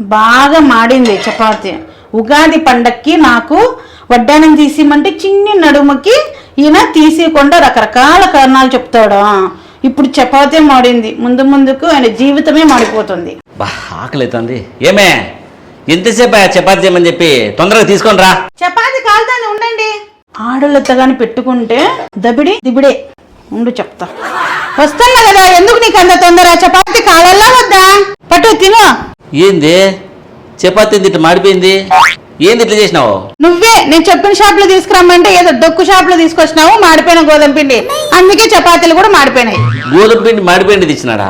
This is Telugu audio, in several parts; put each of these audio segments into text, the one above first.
బాగా మాడింది చపాతి. ఉగాది పండక్కి నాకు వడ్డానం తీసిమంటే చిన్ని నడుముకి ఈయన తీసేయకుండా రకరకాల కారణాలు చెప్తాడు. ఇప్పుడు చపాతీ మాడింది. ముందు ముందుకు ఆయన జీవితమే మాడిపోతుంది. బా ఏమే ఎంతసేపు ఆ చపాతి చేయమని చెప్పి తొందరగా తీసుకొని రా. చపాతి కాలుతానే ఉండండి. ఆడలతో గాని పెట్టుకుంటే దబిడి దిబిడే. ఉండు చెప్తా. వస్తున్నా కదా ఎందుకు నీకు అంత తొందర? చపాతి కావాలా వద్దా? పట్టు తిను. ఏంది? చపాతి ఇట్లా మాడిపోయింది? ఏంది ఇట్లా చేసినావు? నువ్వే నేను చెప్పిన షాప్లో తీసుకురమ్మంటే ఏదో డొక్కు షాప్లో తీసుకొచ్చినావు మాడిపోయిన గోధుమ పిండి. అందుకే చపాతీలు కూడా మాడిపోయినాయి. గోధుమ పిండి మాడిపోయింది ఇచ్చినాడా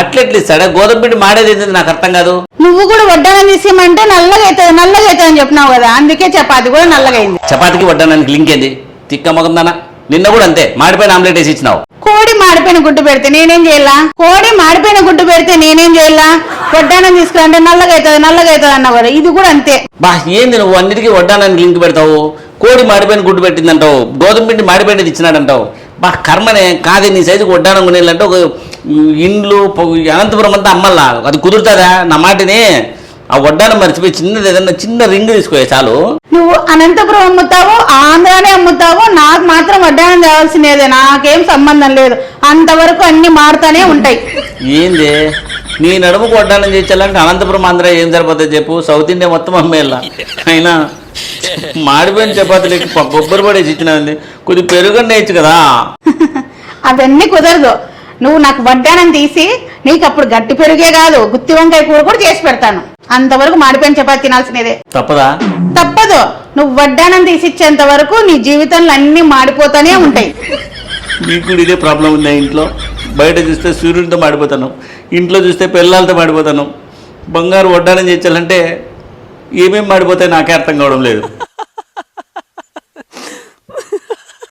అట్లెట్లు ఇస్తాడా? గోధుమ పిండి మాడేది ఏంది నాకు అర్థం కాదు. నువ్వు కూడా వడ్డానం తీసేయమంటే నల్లగా అవుతుంది నల్లగా అవుతుంది అని చెప్పినావు కదా అందుకే చపాతి కూడా నల్లగా అయింది చపాతీకి వడ్డానానికి లింక్ ఏంది? తిక్క మొగం దానా? నిన్న కూడా అంతే మాడిపోయిన ఆమ్లెట్ వేసి ఇచ్చినావు. కోడి మాడిపోయిన గుడ్డు పెడితే నేనేం చేయాలా? కోడి మాడిపోయిన గుడ్డు పెడితే నేనేం చేయాలా? వడ్డానం తీసుకురంటే నల్లగా అవుతుంది నల్లగా అవుతుంది అన్న కదా ఇది కూడా అంతే. బా ఏంది నువ్వు అన్నిటికీ వడ్డానానికి లింక్ పెడతావు? కోడి మాడిపోయిన గుడ్డు పెట్టిందంటావు గోధుమ పిండి మాడిపోయినది ఇచ్చినాడంటావు. బా కర్మనే కాదే నీ సైజుకి వడ్డానం కొనేళ్ళంటే ఒక ఇండ్లు అనంతపురం అంతా అమ్మల్లా. అది కుదురుతుందా? నా మాటని. ఆ వడ్డానం మర్చిపోయి చిన్నది ఏదన్నా చిన్న రింగ్ తీసుకో చాలు. నువ్వు అనంతపురం అమ్ముతావు ఆంధ్రానే అమ్ముతావు నాకు మాత్రం వడ్డానం తేవాల్సినదే నాకేం సంబంధం లేదు. అంతవరకు అన్ని మారుతానే ఉంటాయి. ఏంది? నీ నడుముకు వడ్డానం చేయించాలంటే అనంతపురం ఆంధ్ర ఏం సరిపోతుంది చెప్పు? సౌత్ ఇండియా మొత్తం అమ్మేలా అయినా మాడిపోయిన చపాతీలకి కొబ్బరి పడేసి ఇచ్చినది కొద్ది పెరుగన్న వేయచ్చు కదా. అవన్నీ కుదరదు. నువ్వు నాకు వడ్డానం తీసి నీకు అప్పుడు గట్టి పెరుగే కాదు గుత్తి వంకాయ కూర కూడా చేసి పెడతాను. అంతవరకు మాడిపోయిన చపాతి తినాల్సినదే. తప్పదా? తప్పదు. నువ్వు వడ్డానం తీసిచ్చేంత వరకు నీ జీవితంలో అన్ని మాడిపోతానే ఉంటాయి. మీకు కూడా ఇదే ప్రాబ్లం ఉంది ఇంట్లో? బయట చూస్తే సూర్యుడితో మాడిపోతాను. ఇంట్లో చూస్తే పిల్లలతో మాడిపోతాను. బంగారు వడ్డానం చేయించాలంటే ఏమేమి మాడిపోతాయి నాకే అర్థం కావడం లేదు.